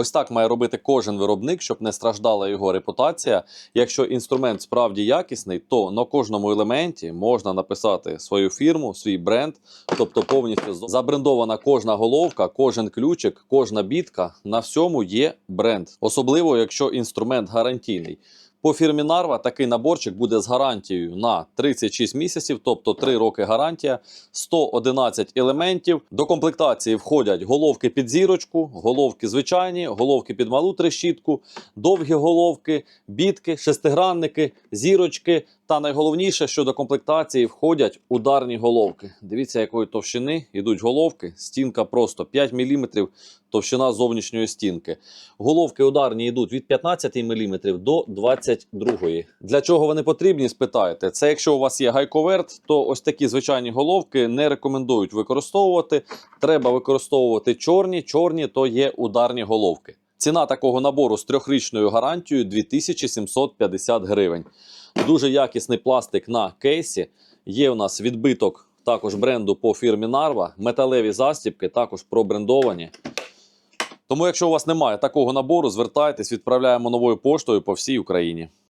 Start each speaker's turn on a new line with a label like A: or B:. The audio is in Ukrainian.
A: Ось так має робити кожен виробник, щоб не страждала його репутація. Якщо інструмент справді якісний, то на кожному елементі можна написати свою фірму, свій бренд, тобто повністю забрендована кожна головка, кожен ключик, кожна бітка. На всьому є бренд, особливо якщо інструмент гарантійний. По фірмі Нарва такий наборчик буде з гарантією на 36 місяців, тобто 3 роки гарантія, 111 елементів. До комплектації входять головки під зірочку, головки звичайні, головки під малу трещітку, довгі головки, бітки, шестигранники, зірочки. Та найголовніше, що до комплектації входять ударні головки. Дивіться, якої товщини йдуть головки. Стінка просто 5 мм товщина зовнішньої стінки. Головки ударні йдуть від 15 мм до 22. Для чого вони потрібні, спитаєте. Це якщо у вас є гайковерт, то ось такі звичайні головки не рекомендують використовувати. Треба використовувати чорні. Чорні то є ударні головки. Ціна такого набору з трьохрічною гарантією 2750 гривень. Дуже якісний пластик на кейсі. Є у нас відбиток також бренду по фірмі Нарва. Металеві застібки також пробрендовані. Тому, якщо у вас немає такого набору, звертайтесь, відправляємо новою поштою по всій Україні.